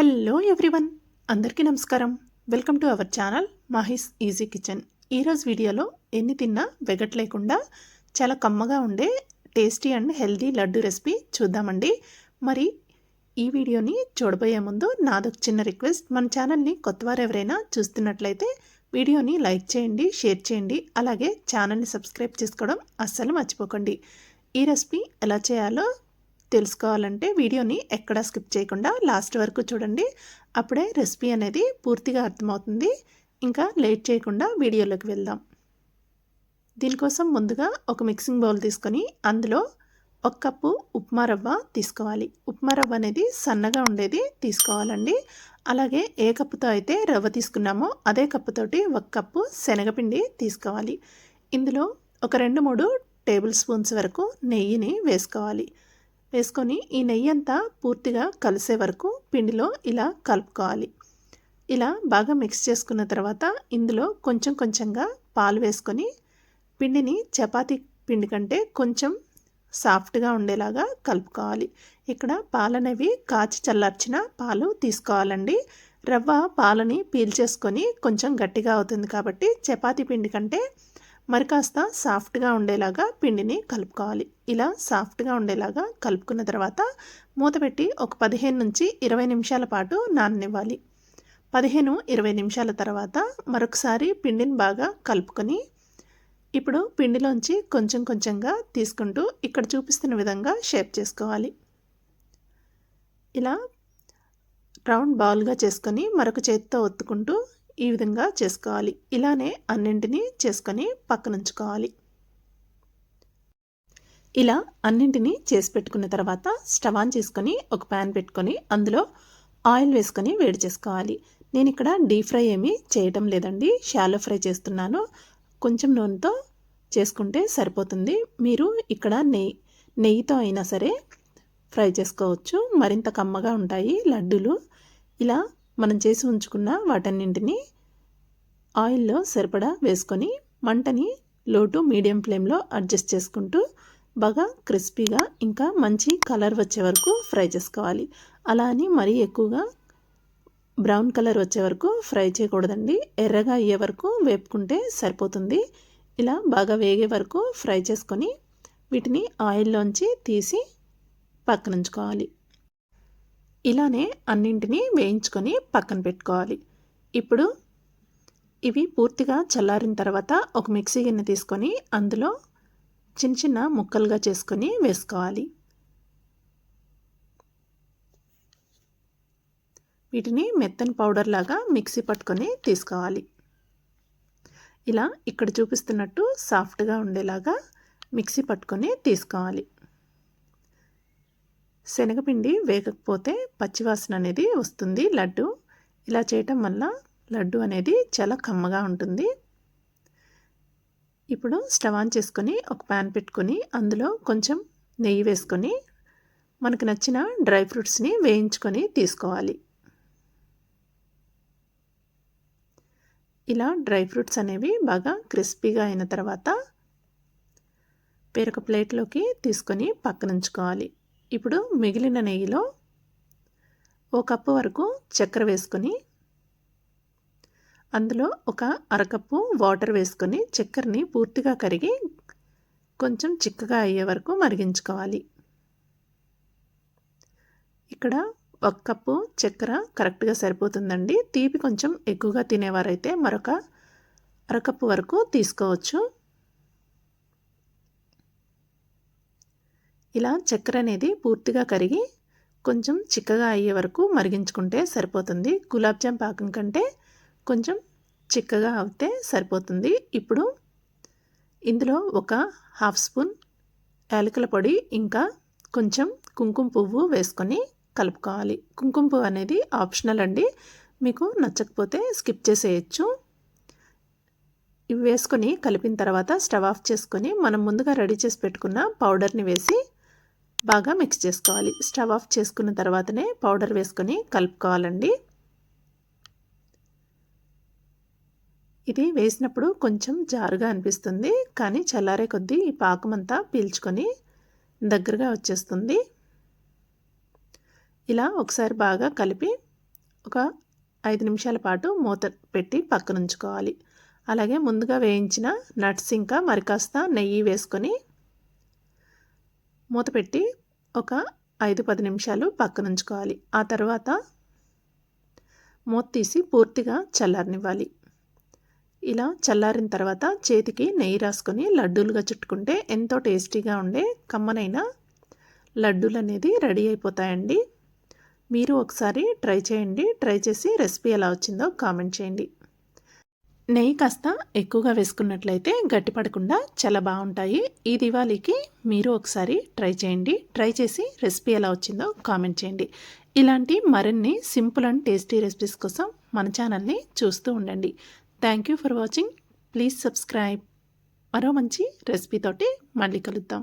Hello everyone అందరికీ నమస్కారం. Welcome to our channel Mahi's easy kitchen. ఈరోజు వీడియోలో ఎన్ని తిన్నా వెగట్లేకుండా చాలా కమ్మగా ఉండే tasty and healthy laddu recipe చూద్దామండి. మరి ఈ వీడియోని చూడబోయే ముందు నాదొక చిన్న రిక్వెస్ట్. మన ఛానల్ని కొత్తవారు ఎవరైనా చూస్తున్నట్లయితే వీడియోని లైక్ చేయండి షేర్ చేయండి అలాగే ఛానల్ని సబ్స్క్రైబ్ చేసుకోవడం అస్సలు మర్చిపోకండి. ఈ రెసిపీ ఎలా చేయాలో తెలుసుకోవాలంటే వీడియోని ఎక్కడ స్కిప్ చేయకుండా లాస్ట్ వరకు చూడండి. అప్పుడే రెసిపీ అనేది పూర్తిగా అర్థమవుతుంది. ఇంకా లేట్ చేయకుండా వీడియోలోకి వెళ్దాం. దీనికోసం ముందుగా ఒక మిక్సింగ్ బౌల్ తీసుకొని అందులో ఒక కప్పు ఉప్మా రవ్వ తీసుకోవాలి. ఉప్మా రవ్వ అనేది సన్నగా ఉండేది తీసుకోవాలండి. అలాగే ఏ కప్పుతో అయితే రవ్వ తీసుకున్నామో అదే కప్పుతోటి ఒక కప్పు శనగపిండి తీసుకోవాలి. ఇందులో ఒక రెండు మూడు టేబుల్ స్పూన్స్ వరకు నెయ్యిని వేసుకోవాలి. వేసుకొని ఈ నెయ్యి అంతా పూర్తిగా కలిసే వరకు పిండిలో ఇలా కలుపుకోవాలి. ఇలా బాగా మిక్స్ చేసుకున్న తర్వాత ఇందులో కొంచెం కొంచెంగా పాలు వేసుకొని పిండిని చపాతీ పిండి కంటే కొంచెం సాఫ్ట్గా ఉండేలాగా కలుపుకోవాలి. ఇక్కడ పాలనేవి కాచి చల్లార్చిన పాలు తీసుకోవాలండి. రవ్వ పాలని పీల్చేసుకొని కొంచెం గట్టిగా అవుతుంది కాబట్టి చపాతీ పిండి కంటే మరి కాస్త సాఫ్ట్గా ఉండేలాగా పిండిని కలుపుకోవాలి. ఇలా సాఫ్ట్గా ఉండేలాగా కలుపుకున్న తర్వాత మూత పెట్టి ఒక పదిహేను నుంచి ఇరవై నిమిషాల పాటు నాననివ్వాలి. పదిహేను ఇరవై నిమిషాల తర్వాత మరొకసారి పిండిని బాగా కలుపుకొని ఇప్పుడు పిండిలోంచి కొంచెం కొంచెంగా తీసుకుంటూ ఇక్కడ చూపిస్తున్న విధంగా షేప్ చేసుకోవాలి. ఇలా రౌండ్ బౌల్గా చేసుకొని మరొక చేతితో ఒత్తుకుంటూ ఈ విధంగా చేసుకోవాలి. ఇలానే అన్నింటినీ చేసుకొని పక్కనుంచుకోవాలి. ఇలా అన్నింటినీ చేసి పెట్టుకున్న తర్వాత స్టవ్ ఆన్ చేసుకొని ఒక ప్యాన్ పెట్టుకొని అందులో ఆయిల్ వేసుకొని వేడి చేసుకోవాలి. నేను ఇక్కడ డీప్ ఫ్రై ఏమీ చేయటం లేదండి. షాలో ఫ్రై చేస్తున్నాను. కొంచెం నూనెతో చేసుకుంటే సరిపోతుంది. మీరు ఇక్కడ నెయ్యి నెయ్యితో అయినా సరే ఫ్రై చేసుకోవచ్చు. మరింత కమ్మగా ఉంటాయి లడ్డూలు. ఇలా మనం చేసి ఉంచుకున్న వాటన్నింటినీ ఆయిల్లో సరిపడా వేసుకొని మంటని లో టు మీడియం ఫ్లేమ్లో అడ్జస్ట్ చేసుకుంటూ బాగా క్రిస్పీగా ఇంకా మంచి కలర్ వచ్చే వరకు ఫ్రై చేసుకోవాలి. అలా అని మరీ ఎక్కువగా బ్రౌన్ కలర్ వచ్చే వరకు ఫ్రై చేయకూడదండి. ఎర్రగా అయ్యే వరకు వేపుకుంటే సరిపోతుంది. ఇలా బాగా వేగే వరకు ఫ్రై చేసుకొని వీటిని ఆయిల్లోంచి తీసి పక్కనుంచుకోవాలి. ఇలానే అన్నింటినీ వేయించుకొని పక్కన పెట్టుకోవాలి. ఇప్పుడు ఇవి పూర్తిగా చల్లారిన తర్వాత ఒక మిక్సీ గిన్నె తీసుకొని అందులో చిన్న చిన్న ముక్కలుగా చేసుకొని వేసుకోవాలి. వీటిని మెత్తని పౌడర్ లాగా మిక్సీ పట్టుకొని తీసుకోవాలి. ఇలా ఇక్కడ చూపిస్తున్నట్టు సాఫ్ట్గా ఉండేలాగా మిక్సీ పట్టుకొని తీసుకోవాలి. శనగపిండి వేగకపోతే పచ్చివాసన అనేది వస్తుంది లడ్డు. ఇలా చేయటం వల్ల లడ్డు అనేది చాలా కమ్మగా ఉంటుంది. ఇప్పుడు స్టవ్ ఆన్ చేసుకొని ఒక ప్యాన్ పెట్టుకొని అందులో కొంచెం నెయ్యి వేసుకొని మనకు నచ్చిన డ్రై ఫ్రూట్స్ని వేయించుకొని తీసుకోవాలి. ఇలా డ్రై ఫ్రూట్స్ అనేవి బాగా క్రిస్పీగా అయిన తర్వాత పేరొక ప్లేట్లోకి తీసుకొని పక్కనుంచుకోవాలి. ఇప్పుడు మిగిలిన నెయ్యిలో ఓ కప్పు వరకు చక్కెర వేసుకొని అందులో ఒక అరకప్పు వాటర్ వేసుకొని చక్కెరని పూర్తిగా కరిగి కొంచెం చిక్కగా అయ్యే వరకు మరిగించుకోవాలి. ఇక్కడ ఒక కప్పు చక్కెర కరెక్ట్గా సరిపోతుందండి. తీపి కొంచెం ఎక్కువగా తినేవారైతే మరొక అరకప్పు వరకు తీసుకోవచ్చు. ఇలా చక్కెర అనేది పూర్తిగా కరిగి కొంచెం చిక్కగా అయ్యే వరకు మరిగించుకుంటే సరిపోతుంది. గులాబ్జామ్ పాకం కంటే కొంచెం చిక్కగా అవుతే సరిపోతుంది. ఇప్పుడు ఇందులో ఒక హాఫ్ స్పూన్ యాలకుల పొడి ఇంకా కొంచెం కుంకుమ పువ్వు వేసుకొని కలుపుకోవాలి. కుంకుమ పువ్వు అనేది ఆప్షనల్ అండి. మీకు నచ్చకపోతే స్కిప్ చేసేయచ్చు. ఇవి వేసుకొని కలిపిన తర్వాత స్టవ్ ఆఫ్ చేసుకొని మనం ముందుగా రెడీ చేసి పెట్టుకున్న పౌడర్ని వేసి బాగా మిక్స్ చేసుకోవాలి. స్టవ్ ఆఫ్ చేసుకున్న తర్వాతనే పౌడర్ వేసుకొని కలుపుకోవాలండి. ఇది వేసినప్పుడు కొంచెం జారుగా అనిపిస్తుంది. కానీ చల్లారే కొద్దీ ఈ పాకమంతా పీల్చుకొని దగ్గరగా వచ్చేస్తుంది. ఇలా ఒకసారి బాగా కలిపి ఒక ఐదు నిమిషాల పాటు మూత పెట్టి పక్కన ఉంచుకోవాలి అలాగే ముందుగా వేయించిన నట్స్ ఇంకా మరి కాస్త నెయ్యి వేసుకొని మూత పెట్టి ఒక ఐదు పది నిమిషాలు పక్కన ఉంచుకోవాలి ఆ తర్వాత మూత తీసి పూర్తిగా చల్లారనివ్వాలి. ఇలా చల్లారిన తర్వాత చేతికి నెయ్యి రాసుకొని లడ్డూలుగా చుట్టుకుంటే ఎంతో టేస్టీగా ఉండే కమ్మనైన లడ్డూలు అనేది రెడీ అయిపోతాయండి. మీరు ఒకసారి ట్రై చేయండి. ట్రై చేసి రెసిపీ ఎలా వచ్చిందో కామెంట్ చేయండి. నెయ్యి కాస్త ఎక్కువగా వేసుకున్నట్లయితే గట్టిపడకుండా చాలా బాగుంటాయి. ఈ దివాళీకి మీరు ఒకసారి ట్రై చేయండి. ట్రై చేసి రెసిపీ ఎలా వచ్చిందో కామెంట్ చేయండి. ఇలాంటి మరిన్ని సింపుల్ అండ్ టేస్టీ రెసిపీస్ కోసం మన ఛానల్ని చూస్తూ ఉండండి. Thank you for watching please subscribe మరో మంచి రెసిపీతోటి మళ్ళీ కలుద్దాం.